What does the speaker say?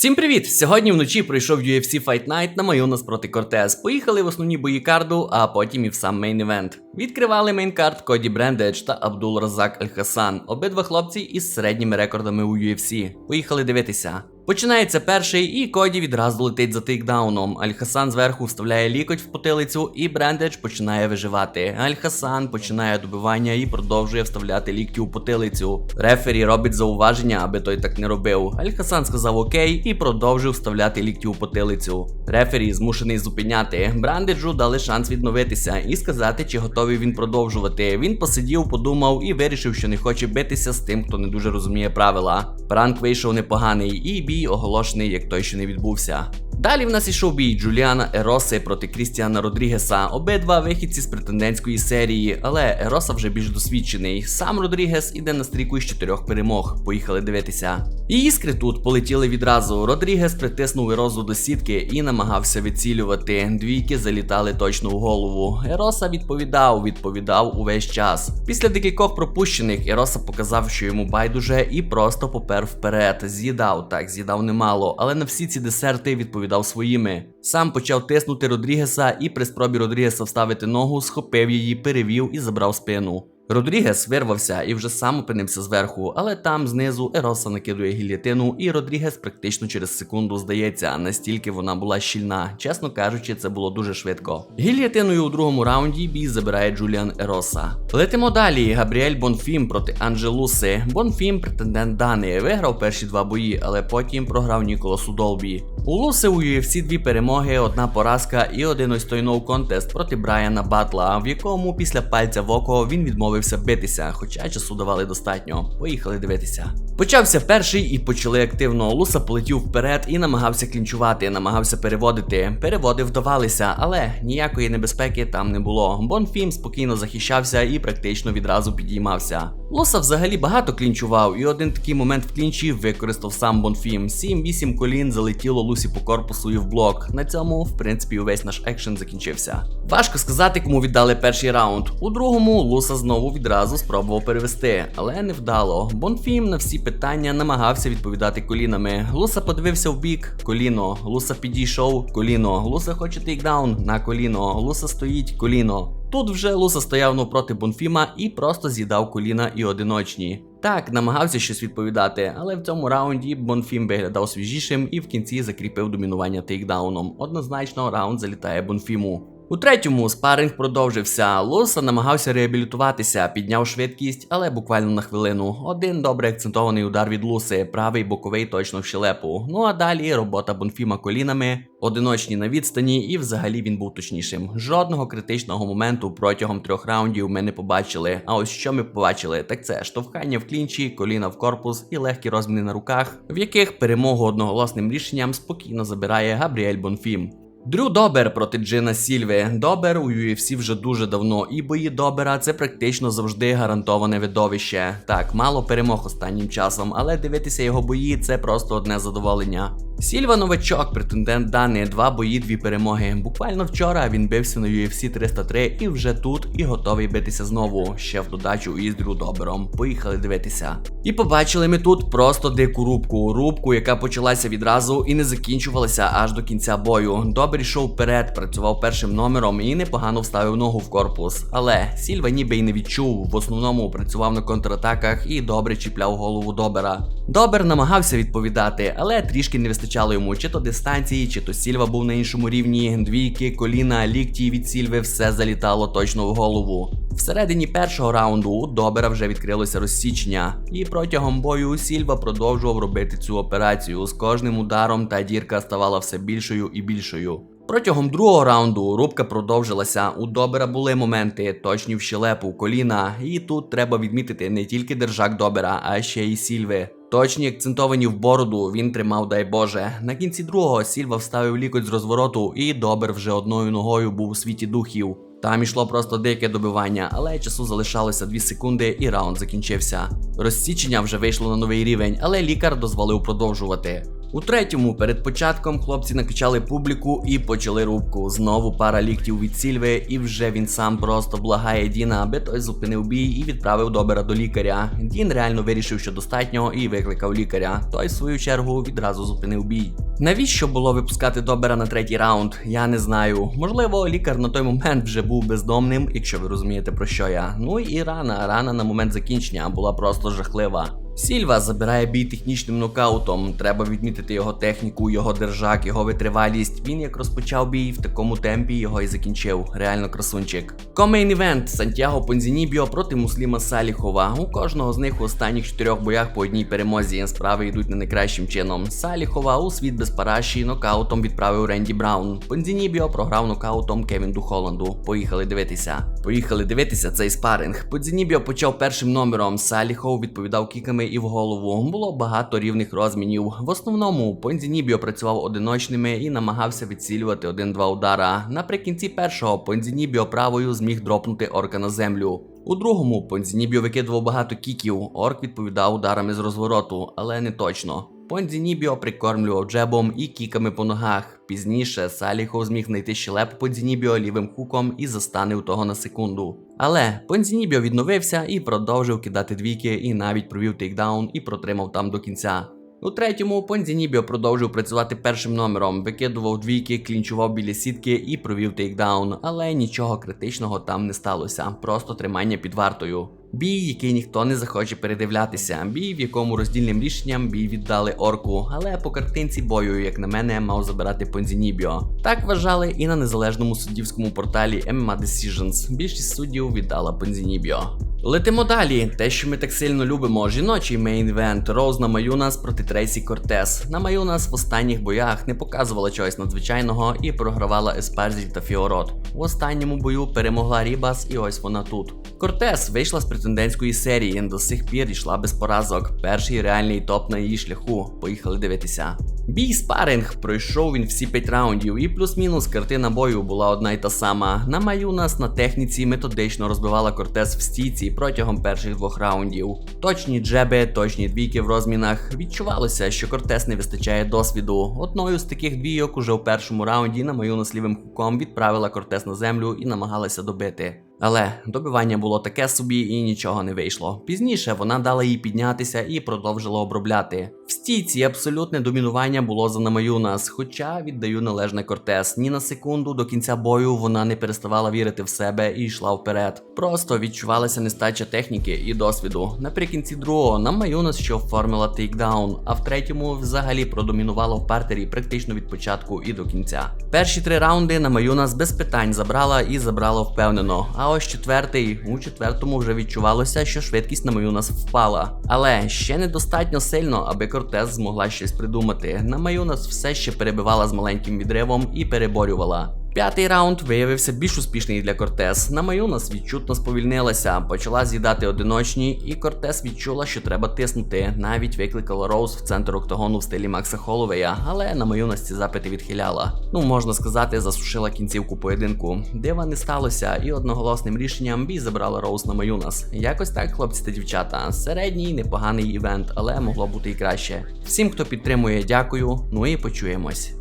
Всім привіт! Сьогодні вночі пройшов UFC Fight Night на Майонас проти Кортес. Поїхали в основні бої карду, а потім і в сам мейн івент. Відкривали мейнкарт Коді Брендедж та Абдул Розак Аль Хасан. Обидва хлопці із середніми рекордами у UFC. Поїхали дивитися. Починається перший, і Коді відразу летить за тейкдауном. Аль-Хасан зверху вставляє лікоть в потилицю, і Брендедж починає виживати. Аль-Хасан починає добивання і продовжує вставляти лікті у потилицю. Рефері робить зауваження, аби той так не робив. Аль-Хасан сказав окей і продовжив вставляти лікті у потилицю. Рефері змушений зупиняти. Брендеджу дали шанс відновитися і сказати, чи готовий він продовжувати. Він посидів, подумав і вирішив, що не хоче битися з тим, хто не дуже розуміє правила. Пранк вийшов непоганий, і бій оголошений як той, що не відбувся. Далі в нас ішов бій Джуліана Ероси проти Крістіана Родрігеса. Обидва вихідці з претендентської серії, але Ероса вже більш досвідчений. Сам Родрігес іде на стрійку із чотирьох перемог. Поїхали дивитися. І іскри тут полетіли відразу. Родрігес притиснув Ерозу до сітки і намагався відцілювати. Двійки залітали точно у голову. Ероса відповідав, відповідав увесь час. Після декількох пропущених Ероса показав, що йому байдуже, і просто попер вперед. З'їдав так, з'їдав немало, але на всі ці десерти відповідав своїми. Сам почав тиснути Родрігеса і при спробі Родрігеса вставити ногу, схопив її, перевів і забрав спину. Родрігес вирвався і вже сам опинився зверху, але там знизу Ероса накидує гільятину, і Родрігес практично через секунду здається, настільки вона була щільна. Чесно кажучи, це було дуже швидко. Гільятиною у другому раунді бій забирає Джуліан Ероса. Летимо далі. Габріель Бонфім проти Анджелуси. Бонфім, претендент Дани, виграв перші два бої, але потім програв Ніколасу Долбі. У Луси у UFC дві перемоги, одна поразка і один ось той ноу-контест проти Брайана Батла, в якому після пальця в око він відмовився битися, хоча часу давали достатньо. Поїхали дивитися. Почався перший і почали активно. Луса полетів вперед і намагався клінчувати, намагався переводити. Переводи вдавалися, але ніякої небезпеки там не було. Бонфім спокійно захищався і практично відразу підіймався. Лоса взагалі багато клінчував, і один такий момент в клінчі використав сам Бонфім. 7-8 колін залетіло Лусі по корпусу і в блок. На цьому, в принципі, увесь наш екшен закінчився. Важко сказати, кому віддали перший раунд. У другому Луса знову відразу спробував перевести, але не вдало. Бонфім на всі питання намагався відповідати колінами. Луса подивився в бік, коліно. Луса підійшов, коліно. Луса хоче тейкдаун на коліно. Луса стоїть, коліно. Тут вже Луса стояв навпроти Бонфіма і просто з'їдав коліна і одиночні. Так, намагався щось відповідати, але в цьому раунді Бонфім виглядав свіжішим і в кінці закріпив домінування тейкдауном. Однозначно, раунд залітає Бонфіму. У третьому спаринг продовжився. Луса намагався реабілітуватися, підняв швидкість, але буквально на хвилину. Один добре акцентований удар від Луси, правий боковий точно в щелепу. Ну а далі робота Бонфіма колінами, одиночні на відстані, і взагалі він був точнішим. Жодного критичного моменту протягом трьох раундів ми не побачили. А ось що ми побачили, так це штовхання в клінчі, коліна в корпус і легкі розміни на руках, в яких перемогу одноголосним рішенням спокійно забирає Габріель Бонфім. Дрю Добер проти Джина Сільви. Добер у UFC вже дуже давно, і бої Добера це практично завжди гарантоване видовище. Так, мало перемог останнім часом, але дивитися його бої це просто одне задоволення. Сільва новачок, претендент Дани, два бої, дві перемоги. Буквально вчора він бився на UFC 303 і вже тут і готовий битися знову. Ще в додачу із Дрю Добером. Поїхали дивитися. І побачили ми тут просто дику рубку. Рубку, яка почалася відразу і не закінчувалася аж до кінця бою. Добер йшов вперед, працював першим номером і непогано вставив ногу в корпус. Але Сільва ніби й не відчув. В основному працював на контратаках і добре чіпляв голову Добера. Добер намагався відповідати, але трішки не вистачало йому чи то дистанції, чи то Сільва був на іншому рівні. Двійки, коліна, лікті від Сільви все залітало точно в голову. Всередині першого раунду у Добера вже відкрилося розсічення, і протягом бою Сільва продовжував робити цю операцію. З кожним ударом та дірка ставала все більшою і більшою. Протягом другого раунду рубка продовжилася. У Добера були моменти точні в щелепу, коліна, і тут треба відмітити не тільки держак Добера, а ще й Сільви. Точні акцентовані в бороду, він тримав, дай Боже. На кінці другого Сільва вставив лікоть з розвороту, і Добер вже одною ногою був у світі духів. Там ішло просто дике добивання, але часу залишалося 2 секунди, і раунд закінчився. Розсічення вже вийшло на новий рівень, але лікар дозволив продовжувати. У третьому перед початком хлопці накачали публіку і почали рубку. Знову пара ліктів від Сільви, і вже він сам просто благає Діна, аби той зупинив бій і відправив Добера до лікаря. Дін реально вирішив, що достатньо, і викликав лікаря. Той, в свою чергу, відразу зупинив бій. Навіщо було випускати Добера на третій раунд? Я не знаю. Можливо, лікар на той момент вже був бездомним, якщо ви розумієте про що я. Ну і рана, рана на момент закінчення була просто жахлива. Сільва забирає бій технічним нокаутом. Треба відмітити його техніку, його держак, його витривалість. Він як розпочав бій в такому темпі його і закінчив. Реально красунчик. Комейн івент Сантьяго Понзінібіо проти Мусліма Саліхова. У кожного з них у останніх чотирьох боях по одній перемозі. Справи йдуть не найкращим чином. Саліхова у світ без параші нокаутом відправив Ренді Браун. Понзінібіо програв нокаутом Кевінду Холланду. Поїхали дивитися. Поїхали дивитися цей спаринг. Понзінібіо почав першим номером. Саліхов відповідав кіками і в голову. Було багато рівних розмінів. В основному Понзінібіо працював одиночними і намагався відцілювати один-два удара. Наприкінці першого Понзінібіо правою зміг дропнути орка на землю. У другому Понзінібіо викидував багато кіків. Орк відповідав ударами з розвороту, але не точно. Понзінібіо прикормлював джебом і кіками по ногах. Пізніше Саліхов зміг знайти щелепу Понзінібіо лівим хуком і застанив того на секунду. Але Понзінібіо відновився і продовжив кидати двійки, і навіть провів тейкдаун і протримав там до кінця. У третьому Понзінібіо продовжив працювати першим номером, викидував двійки, клінчував біля сітки і провів тейкдаун, але нічого критичного там не сталося, просто тримання під вартою. Бій, який ніхто не захоче передивлятися, бій, в якому роздільним рішенням бій віддали орку, але по картинці бою, як на мене, мав забирати Понзінібіо. Так вважали і на незалежному суддівському порталі MMA Decisions. Більшість суддів віддала Понзінібіо. Летимо далі. Те, що ми так сильно любимо, жіночий мейн-івент Роуз на Маюнас проти Трейсі Кортес. На Маюнас в останніх боях не показувала чогось надзвичайного і програвала Еспарзіль та Фіорот. В останньому бою перемогла Рібас, і ось вона тут. Кортес вийшла з претендентської серії, до сих пір йшла без поразок. Перший реальний топ на її шляху. Поїхали дивитися. Бій спаринг пройшов він всі 5 раундів, і плюс-мінус картина бою була одна й та сама. На Маюнас на техніці методично розбивала Кортес в стійці протягом перших двох раундів. Точні джеби, точні двійки в розмінах. Відчувалося, що Кортес не вистачає досвіду. Одною з таких двійок уже у першому раунді на Маюнас лівим хуком відправила Кортес на землю і намагалася добити. Але добивання було таке собі і нічого не вийшло. Пізніше вона дала їй піднятися і продовжила обробляти. Стійці абсолютне домінування було за Намаюнас, хоча віддаю належне Кортес. Ні на секунду до кінця бою вона не переставала вірити в себе і йшла вперед. Просто відчувалася нестача техніки і досвіду. Наприкінці другого Намаюнас що оформила тейкдаун, а в третьому взагалі продомінувала в партері практично від початку і до кінця. Перші три раунди Намаюнас без питань забрала і забрала впевнено. А ось четвертий, у четвертому вже відчувалося, що швидкість на мою нас впала. Але ще недостатньо сильно, аби Кортес змогла щось придумати. На мою нас все ще перебивала з маленьким відривом і переборювала. П'ятий раунд виявився більш успішний для Кортес. На Маюнас відчутно сповільнилася, почала з'їдати одиночні, і Кортес відчула, що треба тиснути. Навіть викликала Роуз в центр октагону в стилі Макса Холовея, але на Маюнас ці запити відхиляла. Ну, можна сказати, засушила кінцівку поєдинку. Дива не сталося, і одноголосним рішенням бій забрала Роуз на Маюнас. Якось так, хлопці та дівчата. Середній непоганий івент, але могло бути і краще. Всім, хто підтримує, дякую. Ну і почуємось.